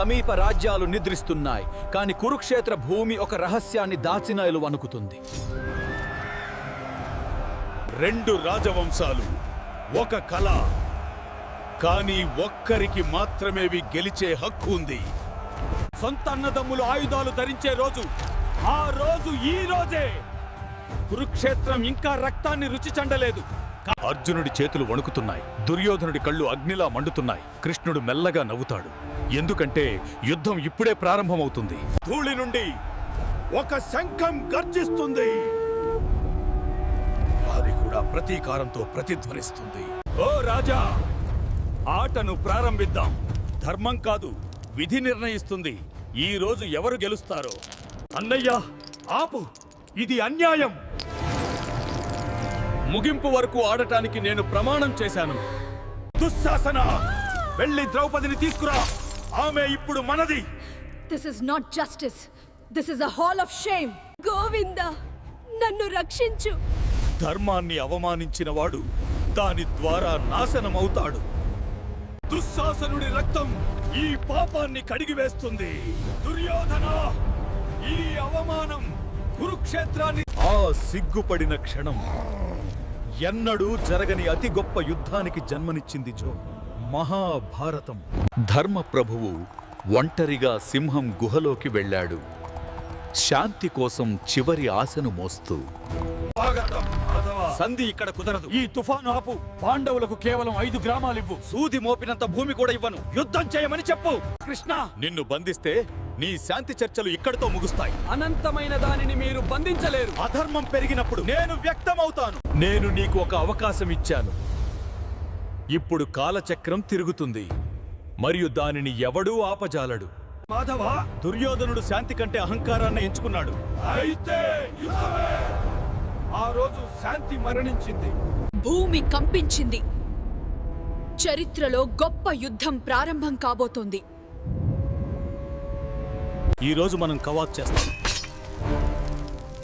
సమీప రాజ్యాలు నిద్రిస్తున్నాయి కాని కురుక్షేత్ర భూమి ఒక రహస్యాన్ని దాచినాయలు వణుకుతుంది. రెండు రాజవంశాలు ఒక కళ కానీ ఒక్కరికి మాత్రమే ఇవి గెలిచే హక్కు ఉంది. సొంత అన్నదమ్ములు ఆయుధాలు ధరించే రోజు ఆ రోజు ఈ రోజే. కురుక్షేత్రం ఇంకా రక్తాన్ని రుచి చండలేదు అర్జునుడి చేతులు వణుకుతున్నాయి దుర్యోధనుడి కళ్ళు అగ్నిలా మండుతున్నాయి కృష్ణుడు మెల్లగా నవ్వుతాడు. ఎందుకంటే యుద్ధం ఇప్పుడే ప్రారంభమవుతుంది. ధూళి నుండి ఒక శంఖం గర్జిస్తుంది. అది కూడా ప్రతీకారంతో ప్రతిధ్వనిస్తుంది. ఓ రాజా ఆటను ప్రారంభిద్దాం. ధర్మం కాదు విధి నిర్ణయిస్తుంది. ఈ రోజు ఎవరు గెలుస్తారో. అన్నయ్య ఆపు ఇది అన్యాయం. ముగింపు వరకు ఆడటానికి నేను ప్రమాణం చేశాను. దుశ్శాసన! వెళ్ళి ద్రౌపదిని తీసుకురా. ఆమె ఇప్పుడు మనది. This is not justice this is a hall of shame Govinda నన్ను రక్షించు. ధర్మాన్ని అవమానించిన వాడు దాని ద్వారా నాశనమవుతాడు. దుశ్శాసనుడి రక్తం ఈ పాపాన్ని కడిగివేస్తుంది. దుర్యోధన ఈ అవమానం కురుక్షేత్రాన్ని ఆ సిగ్గుపడిన క్షణం ఎన్నడూ జరగని అతి గొప్ప యుద్ధానికి జన్మనిచ్చింది జో. మహాభారతం. ధర్మ ప్రభువు ఒంటరిగా సింహం గుహలోకి వెళ్ళాడు. శాంతి కోసం చివరి ఆశను మోస్తూ సంధి ఇక్కడ కుదరదు. ఈ తుఫాను ఆపు. పాండవులకు కేవలం ఐదు గ్రామాలివ్వు. సూది మోపినంత భూమి కూడా ఇవ్వను. యుద్ధం చేయమని చెప్పు. కృష్ణ! నిన్ను బంధిస్తే నీ శాంతి చర్చలు ఇక్కడితో ముగుస్తాయి. అనంతమైన దానిని మీరు బంధించలేరు. అధర్మం పెరిగినప్పుడు నేను వ్యక్తమవుతాను. నేను నీకు ఒక అవకాశం ఇచ్చాను. ఇప్పుడు కాలచక్రం తిరుగుతుంది. మరియు దానిని ఎవడూ ఆపజాలడు. మాధవ! దుర్యోధనుడు శాంతి కంటే అహంకారాన్ని ఎంచుకున్నాడు. అయితే ఆ రోజు శాంతి మరణించింది. భూమి కంపించింది. చరిత్రలో గొప్ప యుద్ధం ప్రారంభం కాబోతోంది. ఈ రోజు మనం కవాత్ చేస్తాం.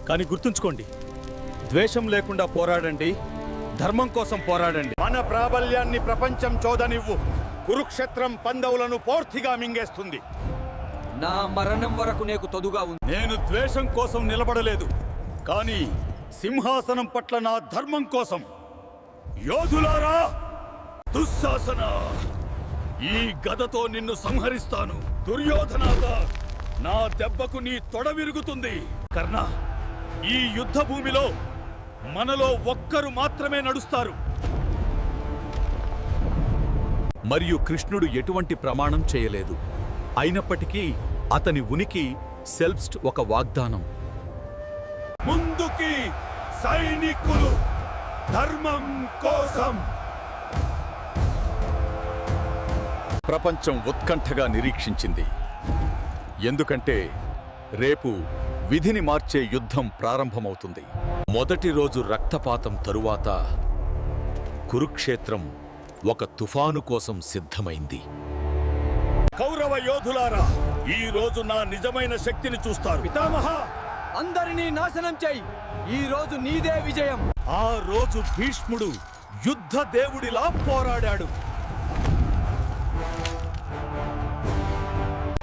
కానీ గుర్తుంచుకోండి ద్వేషం లేకుండా పోరాడండి ధర్మం కోసం పోరాడండి. మన ప్రాబల్యాన్ని ప్రపంచం చోదనివ్వు కురుక్షేత్రం పందవులను పూర్తిగా మింగేస్తుంది. నా మరణం వరకు నీకు తొదుగా ఉంది. నేను ద్వేషం కోసం నిలబడలేదు కానీ సింహాసనం పట్ల నా ధర్మం కోసం. యోధులారా దుశ్శాసన ఈ గదతో నిన్ను సంహరిస్తాను. దుర్యోధనాగా నా దెబ్బకు నీ తొడ విరుగుతుంది. కర్ణ ఈ యుద్ధ భూమిలో మనలో ఒక్కరు మాత్రమే నడుస్తారు. మరియు కృష్ణుడు ఎటువంటి ప్రమాణం చేయలేదు. అయినప్పటికీ అతని ఉనికి సెల్ఫ్స్ట్ ఒక వాగ్దానం. ముందుకి సైనికులు ధర్మం కోసం. ప్రపంచం ఉత్కంఠగా నిరీక్షించింది. ఎందుకంటే రేపు విధిని మార్చే యుద్ధం ప్రారంభమవుతుంది. మొదటి రోజు రక్తపాతం తరువాత కురుక్షేత్రం ఒక తుఫాను కోసం సిద్ధమైంది. కౌరవ యోధులారా ఈ రోజు నా నిజమైన శక్తిని చూస్తారు. పితామహ అందరినీ నాశనం చెయ్యి ఈ రోజు నీదే విజయం. ఆ రోజు భీష్ముడు యుద్ధ దేవుడిలా పోరాడాడు.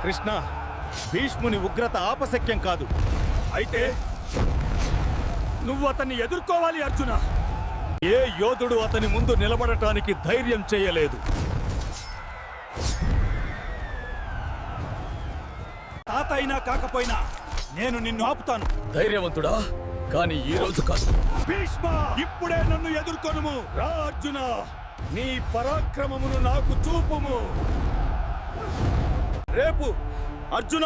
కృష్ణ భీష్ముని ఉగ్రత ఆపశక్యం కాదు. అయితే నువ్వు అతన్ని ఎదుర్కోవాలి అర్జున. ఏ యోధుడు అతని ముందు నిలబడటానికి ధైర్యం చేయలేదు? తాత అయినా కాకపోయినా నేను నిన్ను ఆపుతాను. ధైర్యవంతుడా? కానీ ఈ రోజు కాదు. భీష్మ ఇప్పుడే నన్ను ఎదుర్కొనుము. రా అర్జున నీ పరాక్రమమును నాకు చూపుము. రేపు అర్జున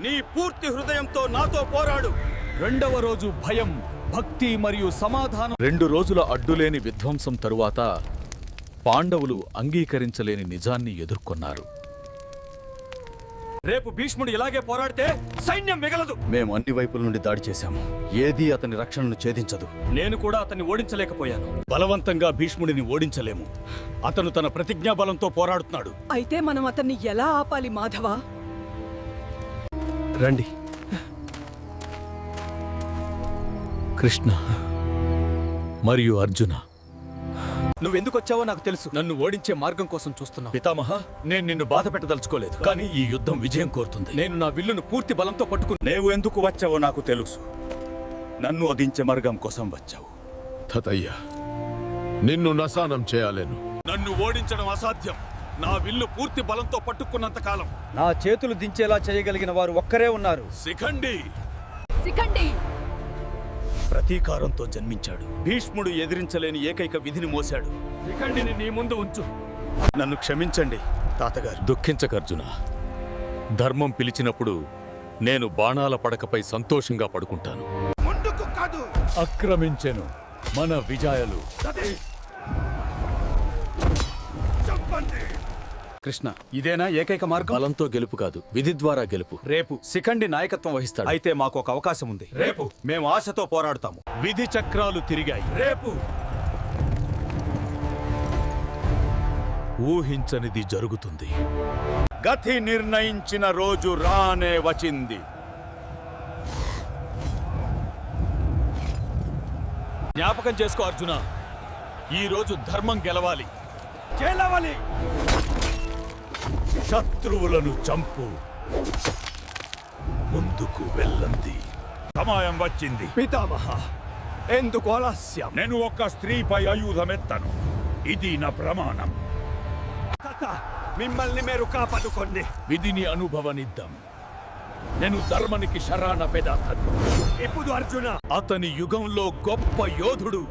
నీ పూర్తి హృదయంతో నాతో పోరాడు. రెండవ రోజు భయం భక్తి మరియు సమాధానం రెండు రోజుల అడ్డులేని విధ్వంసం తరువాత పాండవులు అంగీకరించలేని నిజాన్ని ఎదుర్కొన్నారు. రేపు భీష్ముడు ఇలాగే పోరాడితే సైన్యం మిగలదు. మేము అన్ని వైపుల నుండి దాడి చేశాము. ఏదీ అతని రక్షణను ఛేదించదు. నేను కూడా అతన్ని ఓడించలేకపోయాను. బలవంతంగా భీష్ముడిని ఓడించలేము. అతను తన ప్రతిజ్ఞా బలంతో పోరాడుతున్నాడు. అయితే మనం అతన్ని ఎలా ఆపాలి మాధవ? రండి. కృష్ణ మరియు అర్జున. నువ్వెందుకు వచ్చావో నాకు తెలుసు. నన్ను ఓడించే మార్గం కోసం చూస్తున్నావు. పితామహ నేను నిన్ను బాధ పెట్టదలుచుకోలేదు. కానీ ఈ యుద్ధం విజయం కోరుతుంది. నేను నా విల్లును పూర్తి బలంతో పట్టుకుని నీవు ఎందుకు వచ్చావో నాకు తెలుసు. నన్ను వధించే మార్గం కోసం వచ్చావు. తాతయ్య నిన్ను నశానం చేయాలేను. నన్ను ఓడించడం అసాధ్యం. నా విల్లు పూర్తి బలంతో పట్టుకున్నంత కాలం. నా చేతులు దించేలా చేయగలిగిన వారు ఒక్కరే ఉన్నారు. శిఖండి. సికండి ప్రతీకారంతో జన్మించాడు. భీష్ముడు ఎదిరించలేని ఏకైక విధిని మోశాడు. శిఖండిని నీ ముందు ఉంచు. నన్ను క్షమించండి తాతగారు. దుఃఖించకర్జున ధర్మం పిలిచినప్పుడు నేను బాణాల పడకపై సంతోషంగా పడుకుంటాను. ఆక్రమించెను మన విజయాలు. కృష్ణ ఇదేనా ఏకైక మార్గం? బలంతో గెలుపు కాదు విధి ద్వారా గెలుపు. రేపు శిఖండి నాయకత్వం వహిస్తాడు. అయితే మాకు ఒక అవకాశం ఉంది. రేపు. మేము ఆశతో పోరాడుతాము. విధి చక్రాలు తిరిగాయి. రేపు. ఊహించనిది జరుగుతుంది. గతి నిర్ణయించిన రోజు రానే వచ్చింది. జ్ఞాపకం చేసుకో అర్జున. ఈ రోజు ధర్మం గెలవాలి. గెలవాలి. శత్రువులను చంపు. ముందుకు వెళ్ళండి. సమయం వచ్చింది. పితామహ ఎందుకు ఆలస్యం? నేను ఒక స్త్రీపై ఆయుధమెత్తను. ఇది నా ప్రమాణం. మిమ్మల్ని మీరు కాపాడుకోండి. విధిని అనుభవనిద్దాం. నేను ధర్మనికి శరాన పెదాతను. ఇప్పుడు అర్జున. అతని యుగంలో గొప్ప యోధుడు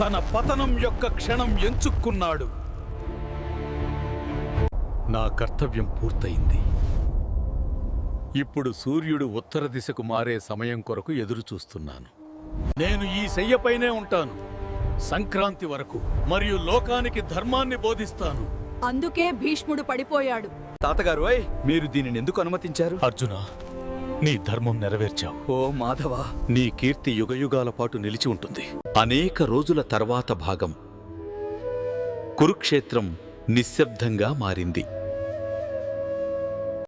తన పతనం యొక్క క్షణం ఎంచుకున్నాడు. నా కర్తవ్యం పూర్తయింది. ఇప్పుడు సూర్యుడు ఉత్తర దిశకు మారే సమయం కొరకు ఎదురు చూస్తున్నాను నేను ఈ శయ్యపైనే ఉంటాను. సంక్రాంతి వరకు మరియు లోకానికి ధర్మాన్ని బోధిస్తాను. అందుకే భీష్ముడు పడిపోయాడు. తాతగారు ఓయ్ మీరు దీనిని ఎందుకు అనుమతించారు? అర్జున నీ ధర్మం నెరవేర్చావు. ఓ మాధవ. నీ కీర్తి యుగయుగాల పాటు నిలిచి ఉంటుంది. అనేక రోజుల తర్వాత భాగం కురుక్షేత్రం నిశ్శబ్దంగా మారింది.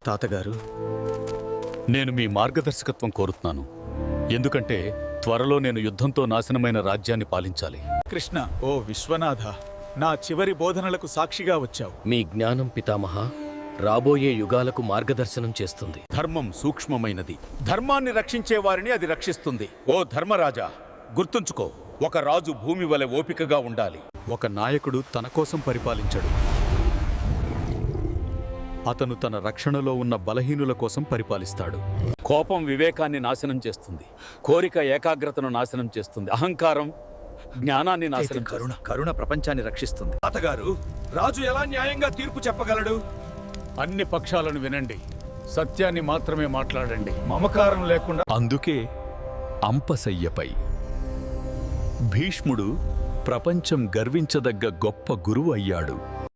తాతగారు. నేను మీ మార్గదర్శకత్వం కోరుతున్నాను. ఎందుకంటే త్వరలో నేను యుద్ధంతో నాశనమైన రాజ్యాన్ని పాలించాలి. కృష్ణ ఓ విశ్వనాథ నా చివరి బోధనలకు సాక్షిగా వచ్చావు. మీ జ్ఞానం పితామహ రాబోయే యుగాలకు మార్గదర్శనం చేస్తుంది. ధర్మం సూక్ష్మమైనది. ధర్మాన్ని రక్షించే వారిని అది రక్షిస్తుంది. ఓ ధర్మరాజా గుర్తుంచుకో ఒక రాజు భూమి వలె ఓపికగా ఉండాలి. ఒక నాయకుడు తన కోసం పరిపాలించడు. అతను తన రక్షణలో ఉన్న బలహీనుల కోసం పరిపాలిస్తాడు. కోపం వివేకాన్ని నాశనం చేస్తుంది. కోరిక ఏకాగ్రతను నాశనం చేస్తుంది. అహంకారం జ్ఞానాన్ని నాశనం కరుణ కరుణ ప్రపంచాన్ని రక్షిస్తుంది. తాతగారు రాజు ఎలా న్యాయంగా తీర్పు చెప్పగలడు? అన్ని పక్షాలను వినండి. సత్యాన్ని మాత్రమే మాట్లాడండి. మమకారం లేకుండా అందుకే అంపశయ్యపై భీష్ముడు ప్రపంచం గర్వించదగ్గ గొప్ప గురువు అయ్యాడు